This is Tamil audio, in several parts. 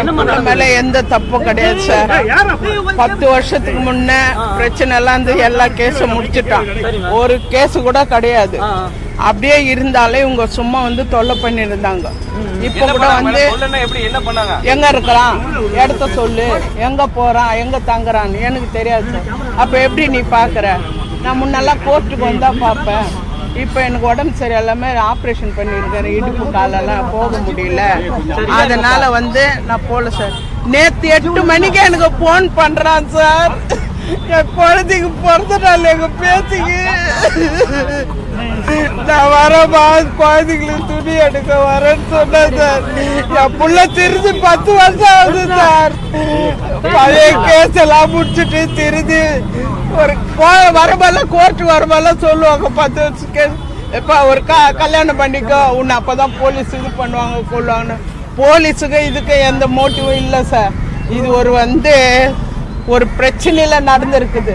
என் மேல எந்த தப்பும் கிடையாது சார். பத்து வருஷத்துக்கு முன்ன பிரச்சனை எல்லாம் இருந்து எல்லா கேஸும் முடிச்சிட்டான். ஒரு கேஸ் கூட கிடையாது. அப்படியே இருந்தாலே இவங்க சும்மா வந்து தொல்லை பண்ணி இருந்தாங்க இப்ப கூட வந்து எங்க இருக்கிறான் இடத்த சொல்லு. எங்க போறான்? எங்க தங்குறான்னு? எனக்கு தெரியாது சார். அப்ப எப்படி நீ பாக்குற? நான் முன்னெல்லாம் கோர்ட்டுக்கு வந்தா பார்ப்பேன் இப்போ எனக்கு உடம்பு சரியில்லாமல் ஆப்ரேஷன் பண்ணியிருக்கேன். இடுப்பு காலெல்லாம் போக முடியல. அதனால வந்து நான் போகல சார். நேற்று எட்டு மணிக்கு எனக்கு ஃபோன் பண்ணுறான் சார். என் குழந்தைக்கு பிறந்த நாள் எங்க பேத்திக்கு. நான் வரமா குழந்தைங்களுக்கு துணி எடுக்க வரேன்னு சொன்னேன் சார். என் புள்ள திருந்து பத்து வருஷம் ஆகுது சார். பழைய கேஸ் எல்லாம் முடிச்சுட்டு திரும்பி ஒரு கோ- கோர்ட்டு வரமெல்லாம் சொல்லுவாங்க பத்து வருஷம் கேஸ் எப்ப ஒரு க கல்யாணம் பண்ணிக்கோ உன்னை அப்பதான் போலீஸ் இது பண்ணுவாங்க கொள்ளுவாங்கன்னு போலீஸுக்கு இதுக்கு எந்த மோட்டிவும் இல்லை சார். இது ஒரு வந்து ஒரு பிரச்சனையில நடந்திருக்குது.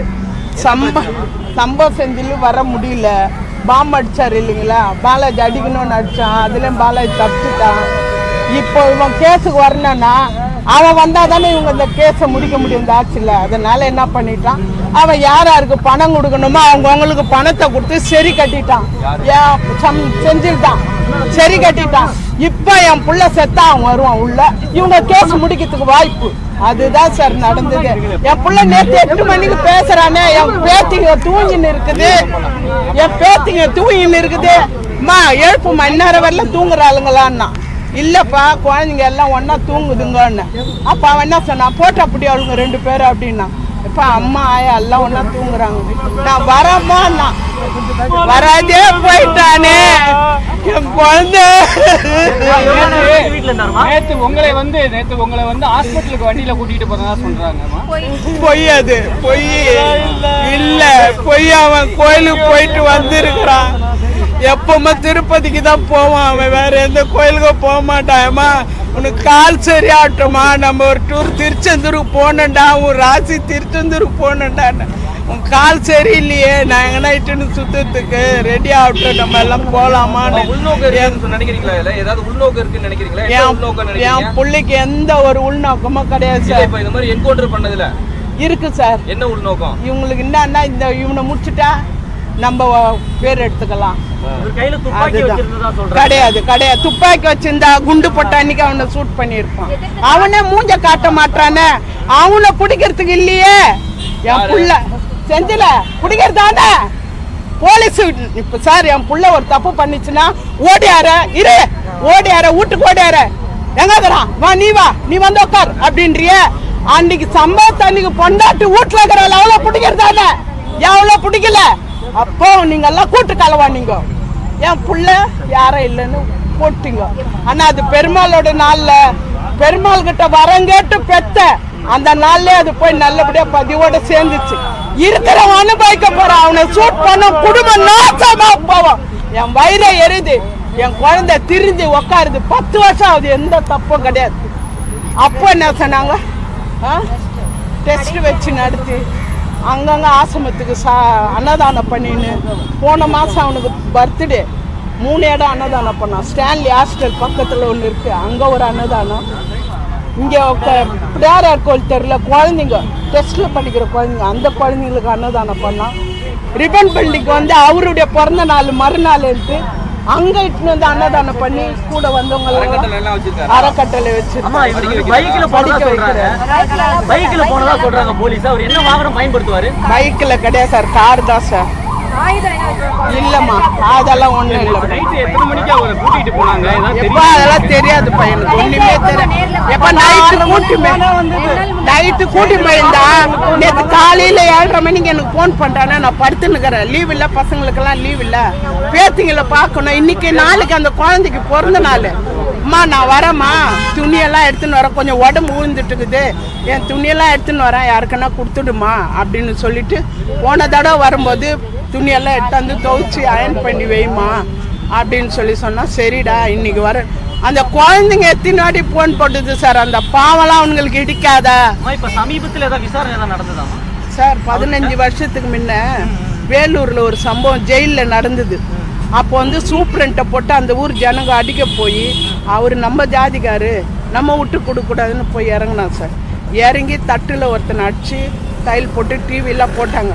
சம்ப சம்பவம் செஞ்சிலும் வர முடியல. பாம்பு அடிச்சார் இல்லைங்களா? பாலாஜி அடிக்கணும்னு அடிச்சான். அதுலயும் பாலாஜி தப்பிச்சுட்டான். இப்போ இவன் கேஸுக்கு வரணும்னா அவன் வந்தா தானே இவங்க இந்த கேஸை முடிக்க முடியும் இந்த ஆட்சியில். அதனால என்ன பண்ணிட்டான்? அவன் யார் யாருக்கு பணம் கொடுக்கணுமோ அவங்கவுங்களுக்கு பணத்தை கொடுத்து சரி கட்டிட்டான். ஏன் சம் சரி கட்டிட்டான் இப்போ என் புள்ள செத்தா அவன் வருவான் உள்ள. இவங்க கேஸ் முடிக்கிறதுக்கு வாய்ப்பு. அதுதான் சார் நடந்தது. என் புள்ள நேத்து எட்டு மணிக்கு பேசுறானே. என் பேத்திங்க தூங்கின்னு இருக்குது. என் பேத்திங்க தூங்கின்னு இருக்குது. அம்மா எழுப்புமா இந்நேரம் வரல தூங்குறாளுங்களான்னா. இல்லப்பா குழந்தைங்க எல்லாம் ஒன்னா தூங்குதுங்கன்னு. அப்ப அவன் என்ன சொன்னான்? போட்டா அப்படி அவளுங்க ரெண்டு பேரும் அப்படின்னா. இப்ப அம்மா ஆயா எல்லாம் ஒண்ணா தூங்குறாங்க. நான் வரமான்னா வராதே போயிட்டானே. என் குழந்தை. நேத்து உங்களை வந்து நேத்து உங்களை வந்து ஹாஸ்பிட்டலுக்கு வண்டியில கூட்டிட்டு போறதா சொல்றாங்கம்மா பொய் அது பொய். இல்ல பொய் அவன் கோயிலுக்கு போயிட்டு வந்திருக்கிறான். எப்பவுமே திருப்பதிக்கு தான் போவான் அவன். வேற எந்த கோயிலுக்கும் போக மாட்டான்மா உனக்கு கால் சரியாகட்டுமா? நம்ம ஒரு டூர் திருச்செந்தூருக்கு போனேன்டா உன் ராசி திருச்செந்தூருக்கு போனேன்டான்னு உன் கால் சரியில்லையே நான் எங்கன்னா இட்டுன்னு சுத்தத்துக்கு ரெடி ஆகட்டும் நம்ம எல்லாம் சொ- நினைக்கிறீங்களா ஏதாவது உள்நோக்கம் இருக்குன்னு நினைக்கிறீங்களா? என் என் பிள்ளைக்கு எந்த ஒரு உள்நோக்கமும் கிடையாது சார். இப்ப இந்த மாதிரி என்கவுண்டர் பண்ணதுல? இருக்கு சார். என்ன உள்நோக்கம்? இவங்களுக்கு என்னன்னா இந்த இவனை முடிச்சுட்டா? நம்ம பேர் எடுத்துக்கலாம். கிடையாது கிடையாது. துப்பாக்கி வச்சிருந்தா குண்டு போட்ட அன்னைக்கு அவனை சூட் பண்ணியிருப்பான். அவனே மூஞ்ச காட்ட மாட்டானே. அவனை பிடிக்கிறதுக்கு இல்லையே. என் புள்ள. செஞ்சில பிடிக்கிறதானே? போலீஸ் இப்ப சார் என் புள்ள ஒரு தப்பு பண்ணிச்சுன்னா ஓடியார இரு. ஓடியார வீட்டுக்கு ஓடியார எங்க இருக்கிறான்? வா நீ வா. நீ வந்து உட்கார் அப்படின்றிய. அன்னைக்கு சம்பவத்தை அன்னைக்கு பொண்டாட்டி வீட்டுல இருக்கிற எவ்வளவு பிடிக்கிறதானே? எவ்வளவு பிடிக்கல. அப்போ நீங்க எல்லாம் கூட்டு கலவா நீங்க. என் புள்ள யாரும் இல்லைன்னு போட்டுங்க. ஆனா அது பெருமாளோட நாள்ல பெருமாள் கிட்ட வரம் கேட்டு பெத்த. அந்த நாள்ல அது போய் நல்லபடியா பதிவோட சேர்ந்துச்சு. இருக்கிறவன் அனுபவிக்க போறான் அவனை சூட் பண்ண குடும்பம் நாசமா போவான் என் வயிற எரிது என் குழந்தை திரிஞ்சு உக்காருது. பத்து வருஷம் ஆகுது. எந்த தப்பும் கிடையாது. அப்போ என்ன சொன்னாங்க? டெஸ்ட் வச்சு நடத்தி. அங்கங்கே ஆசிரமத்துக்கு சா அன்னதானம் பண்ணின்னு போன மாதம் அவனுக்கு பர்த்டே மூணு இடம் அன்னதானம் பண்ணான். ஸ்டான்லி ஹாஸ்டல் பக்கத்தில் ஒன்று இருக்குது அங்கே ஒரு அன்னதானம். இங்கே பிள்ளையார் கோயில் தெருல குழந்தைங்க டெஸ்ட்டில் படிக்கிற குழந்தைங்க அந்த குழந்தைங்களுக்கு அன்னதானம் பண்ணான். ரிபன் பள்ளிக்கு வந்து அவருடைய பிறந்த நாள் மறுநாள் எடுத்து அங்கே இட்டுன்னு வந்து அன்னதானம் பண்ணி கூட வந்தவங்க அறக்கட்டளை வச்சு பைக்ல போனதா சொல்றாங்க பைக்ல போனதா சொல்றாங்க போலீஸ்? அவர் என்ன வாகனம் பயன்படுத்துவாரு? பைக்கில் கிடையாது சார் கார் தான் சார். இல்லைம்மா அதெல்லாம் ஒன்றும் இல்லை நைட்டு எத்தனை மணிக்கு அவரை கூட்டிட்டு போனாங்க? எப்பா அதெல்லாம் தெரியாது பையனுக்கு ஒண்ணுமே தெரியாது எப்ப நைட்டு கூட்டி நைட்டு கூட்டி போயிருந்தா நேற்று காலையில ஏழரை மணிக்கு எனக்கு ஃபோன் பண்ணிட்டானே நான் படுத்துன்னுக்கிறேன் லீவ் இல்ல பசங்களுக்கெல்லாம் லீவ் இல்ல. பேத்திங்களை பார்க்கணும். இன்னைக்கு நாளைக்கு அந்த குழந்தைக்கு பிறந்த நாள். அம்மா நான் வரேம்மா. துணியெல்லாம் எடுத்துன்னு வரேன். கொஞ்சம் உடம்பு ஊழ்ந்துட்டு இருக்குது என் துணியெல்லாம் எடுத்துன்னு வரேன். யாருக்குன்னா கொடுத்துடுமா அப்படின்னு சொல்லிட்டு போன தடவை வரும்போது துணியெல்லாம் எடுத்தாந்து துவைச்சி அயன் பண்ணி வைமா அப்படின்னு சொல்லி சொன்னா சரிடா இன்னைக்கு வர அந்த குழந்தைங்க எத்தனை வாட்டி போன் போட்டுது சார் அந்த பாவம்லாம் அவங்களுக்கு இடிக்காதா. இப்ப சமீபத்துல ஏதாவது விசாரணை ஏதாவது நடந்ததாமா சார் பதினஞ்சு வருஷத்துக்கு முன்ன வேலூர்ல ஒரு சம்பவம் ஜெயில்ல நடந்தது. அப்போ வந்து சூப்பரண்ட்டை போட்டு அந்த ஊர் ஜனங்க அடிக்க போய் அவர் நம்ம ஜாதிக்காரு நம்ம விட்டு கொடுக்கூடாதுன்னு போய் இறங்கினான் சார் இறங்கி தட்டில் ஒருத்தனை அடிச்சு டைல் போட்டு டிவிலாம் போட்டாங்க.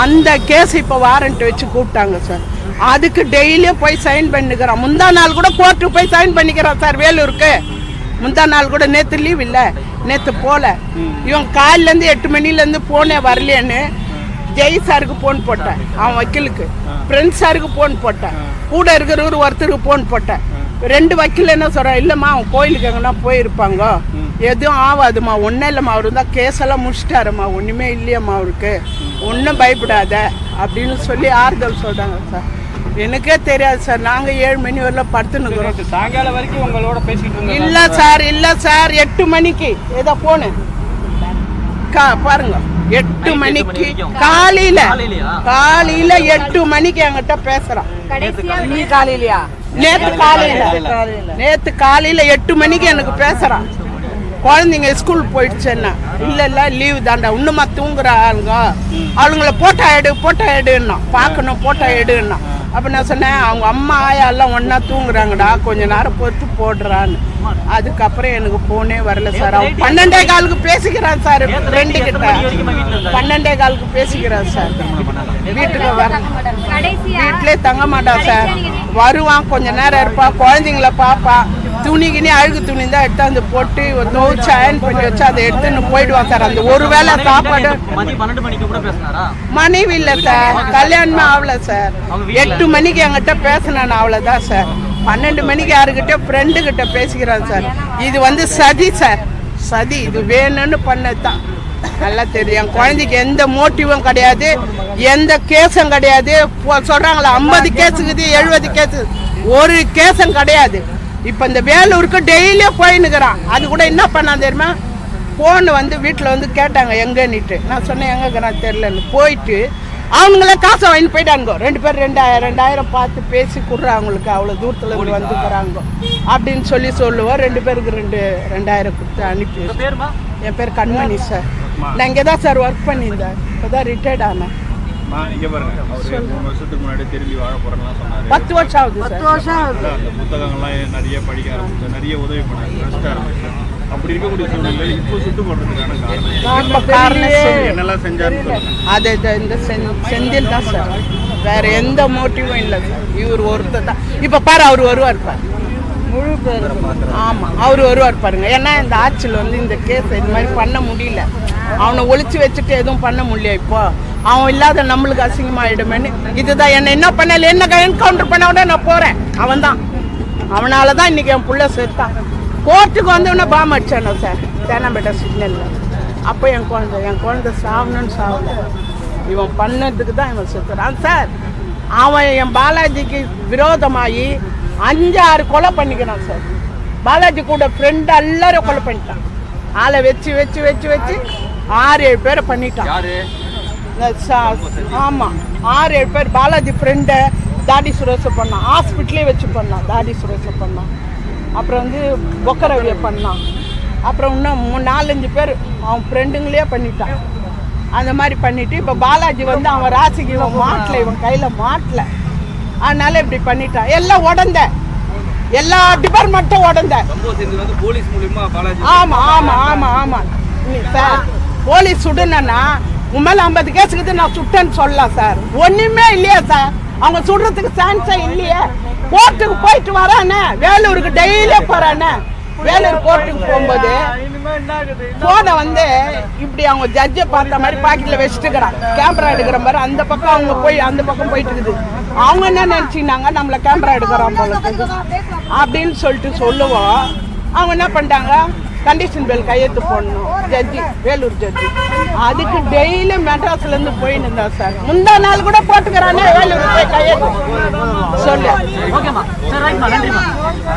அந்த கேஸ் இப்போ வாரண்ட் வச்சு கூப்பிட்டாங்க சார் அதுக்கு டெய்லியும் போய் சைன் பண்ணிக்கிறான் முந்தா நாள் கூட கோர்ட்டுக்கு போய் சைன் பண்ணிக்கிறான் சார் வேலூருக்கு. முந்தா நாள் கூட நேற்று லீவ் இல்லை. நேற்று போல. இவன் காலிலேருந்து எட்டு மணிலேருந்து போனே வரலையேன்னு ஜெய் சாருக்கு ஃபோன் போட்டேன். அவன் வக்கீலுக்கு. ஃப்ரெண்ட்ஸ் சாருக்கு ஃபோன் போட்டேன். கூட இருக்கிறவர் ஒருத்தருக்கு ஃபோன் போட்டேன். ரெண்டு வக்கீல் என்ன சொல்கிறான் இல்லைம்மா அவன் கோயிலுக்கு எங்கன்னா போயிருப்பாங்க. எதுவும் ஆகாதும்மா ஒன்றும் இல்லைம்மா அவர் தான் கேஸெல்லாம் முடிச்சிட்டாரும்மா ஒன்றுமே இல்லையம்மா அவருக்கு. ஒன்றும் பயப்படாத அப்படின்னு சொல்லி ஆறுதல் சொல்கிறாங்க சார். எனக்கே தெரியாது சார் நாங்கள் ஏழு மணி வரலாம் நேத்து சாயங்காலம் வரைக்கும் உங்களோட பேசிட்டு இல்ல சார் இல்ல சார் எட்டு மணிக்கு. ஏதோ போனு கா- பாருங்க. எட்டு மணிக்கு காலையில? காலையில எட்டு மணிக்கு என்கிட்ட பேசுறான். நீ காலையிலயா? நேத்து காலையில. நேத்து காலையில எட்டு மணிக்கு எனக்கு பேசுறான். குழந்தைங்க ஸ்கூல் போயிடுச்சுன்னா இல்ல இல்ல லீவு தாண்டா இன்னுமா தூங்குற ஆளுங்க. அவளுங்கள போட்டோ எடு போட்டோ எடுன்னா. பார்க்கணும் போட்டோ எடுன்னா. அப்ப நான் சொன்னேன் அவங்க அம்மா ஆயா எல்லாம் ஒண்ணா தூங்குறாங்கடா கொஞ்ச நேரம் பொறுத்து போடுறான்னு. அதுக்கப்புறம் எனக்கு போனே வரல சார் அவன் பன்னெண்டே காலுக்கு பேசிக்கிறான் சார் ரெண்டு கிட்ட. பன்னெண்டே காலுக்கு பேசிக்கிறான் சார் வீட்டுக்கு வர வீட்டிலே தங்க மாட்டான் சார் வருவான் கொஞ்ச நேரம் இருப்பான் குழந்தைங்கள பார்ப்பான். துணி கிணி அழுகு துணி தான் எடுத்தாந்து போட்டு துவைச்சு அயன் பண்ணி வச்சு அதை எடுத்துன்னு போயிடுவான் சார். அந்த ஒரு வேளை சாப்பாடு மனைவி இல்லை சார். கல்யாணமே ஆகல சார். எட்டு மணிக்கு என்கிட்ட பேசினேன் அவ்வளோதான் சார். பன்னெண்டு மணிக்கு யாருக்கிட்ட ஃப்ரெண்டு கிட்ட பேசிக்கிறான் சார். இது வந்து சதி சார். சதி இது வேணும்னு பண்ணதுதான் நல்லா தெரியும். குழந்தைக்கு எந்த மோட்டிவும் கிடையாது. எந்த கேஸும் கிடையாது. சொல்றாங்களா ஐம்பது கேஸுக்குது எழுபது கேஸு ஒரு கேஸும் கிடையாது. இப்போ இந்த வேலூருக்கு டெய்லியும் போயின்னுக்கிறான். அது கூட என்ன பண்ணான் தெரியுமா? ஃபோன் வந்து வீட்டில் வந்து கேட்டாங்க எங்கன்னுட்டு? நான் சொன்னேன் எங்கே நான் தெரிலன்னு போயிட்டு அவங்களே காசை வாங்கி போயிட்டாங்க ரெண்டு பேர் ரெண்டாயிரம் ரெண்டாயிரம் பார்த்து பேசி கொடுறா அவங்களுக்கு. அவ்வளோ தூரத்தில் இருந்து வந்துக்கிறாங்க. அப்படின்னு சொல்லி சொல்லுவோம் ரெண்டு பேருக்கு ரெண்டு ரெண்டாயிரம் கொடுத்து அனுப்பி என் பேர் கண்மணி சார் நான் இங்கே தான் சார் ஒர்க் பண்ணியிருந்தேன். இப்போ தான் ரிட்டையர்ட் ஆனேன். இங்க பாருங்க. அவரு மூணு வருஷத்துக்கு முன்னாடி திரும்பி வாழ போறேன்னு சொன்னாரு. பத்து வருஷம் ஆகுது சார். அதான் அந்த புத்தகங்கள்லாம் நிறைய படிக்க ஆரம்பிச்சு நிறைய உதவி பண்ணாரு. ட்ரஸ்ட் ஆரம்பிச்சு அப்படி இருக்கக்கூடிய சூழ்நிலை இப்போ சுட்டு போடுறதுக்கான காரணம். என்னெல்லாம் சொல்லுங்க. அது இந்த செந்- செந்தில் தான் சார். வேற எந்த மோட்டிவும் இல்லை சார். இவர் ஒருத்தர் தான். இப்போ பாரு அவர் வருவார் பாரு. முழு பேர் ஆமாம் அவர் வருவார் பாருங்க. ஏன்னா இந்த ஆட்சியில் வந்து இந்த கேஸ் இந்த மாதிரி பண்ண முடியல. அவனை ஒழிச்சு வச்சுட்டு எதுவும் பண்ண முடியல இப்போ. அவன் இல்லாத நம்மளுக்கு அசிங்கமாயிடுமேன்னு. இதுதான் என்ன என்ன பண்ணல என்ன என்கவுண்டர் பண்ண விட நான் போகிறேன் அவன் தான் அவனால தான் இன்னைக்கு என் புள்ள செத்தான் கோர்ட்டுக்கு வந்தவொடனே பாம் அடிச்சானோ சார் தேனாம்பேட்டை சிக்னலில் அப்போ என் குழந்தை என் குழந்தை சாகணும்னு சாகல. இவன் பண்ணதுக்கு தான் இவன் செத்துறான். சார் அவன் என் பாலாஜிக்கு விரோதமாகி அஞ்சு ஆறு கொலை பண்ணிக்கிறான் சார். பாலாஜி கூட ஃப்ரெண்ட் எல்லாரும் கொலை பண்ணிட்டான் ஆளை வச்சு வச்சு வச்சு வச்சு ஆறு ஏழு பேரை பண்ணிட்டான் யாரு? இந்த ச- ஆமா ஆறு ஏழு பேர் பாலாஜி ஃப்ரெண்டை தாடி சுரேஷ பண்ணான் ஹாஸ்பிட்டலே வச்சு பண்ணான் தாடி சுரேஷ பண்ணான் அப்புறம் வந்து பொக்கரவியை பண்ணான் அப்புறம் இன்னும் நாலஞ்சு பேர் அவன் ஃப்ரெண்டுங்களே பண்ணிட்டான். அந்த மாதிரி பண்ணிட்டு இப்போ பாலாஜி வந்து அவன் ராசிக்கு இவன் மாட்டல இவன் கையில் மாட்டல. அதனால இப்படி பண்ணிட்டான் எல்லாம் உடந்த. எல்லா டிபார்ட்மெண்ட்டும் உடந்த. ஆமா ஆமா ஆமா ஆமா. சார் போலீஸ் சுடுனா உன் மேல ஐம்பது கேஸுக்கு நான் சுட்டேன்னு சொல்லலாம் சார் ஒண்ணுமே இல்லையா சார் அவங்க சுடுறதுக்கு சான்ஸே இல்லையே. கோர்ட்டுக்கு போயிட்டு வரானே. வேலூருக்கு டெய்லியே போறானே. வேலூர் கோர்ட்டுக்கு போகும்போது போனை வந்து இப்படி அவங்க ஜட்ஜை பார்த்த மாதிரி பாக்கெட்ல வச்சுட்டுக்கிறான் கேமரா எடுக்கிற மாதிரி அந்த பக்கம் அவங்க போய் அந்த பக்கம் போயிட்டு இருக்குது அவங்க என்ன நினைச்சினாங்க நம்மள கேமரா எடுக்கிறோம் போல. அப்படின்னு சொல்லிட்டு சொல்லுவோம். அவங்க என்ன பண்ணிட்டாங்க? கண்டிஷன் பெல் கையெழுத்து போடணும். ஜட்ஜி வேலூர் ஜட்ஜி அதுக்கு டெய்லி மெட்ராஸ்ல இருந்து போயின்னு இருந்தா சார். முந்தா நாள் கூட போட்டுக்கிறானே வேலூர் போய் கையெழுத்து. சொல்லு.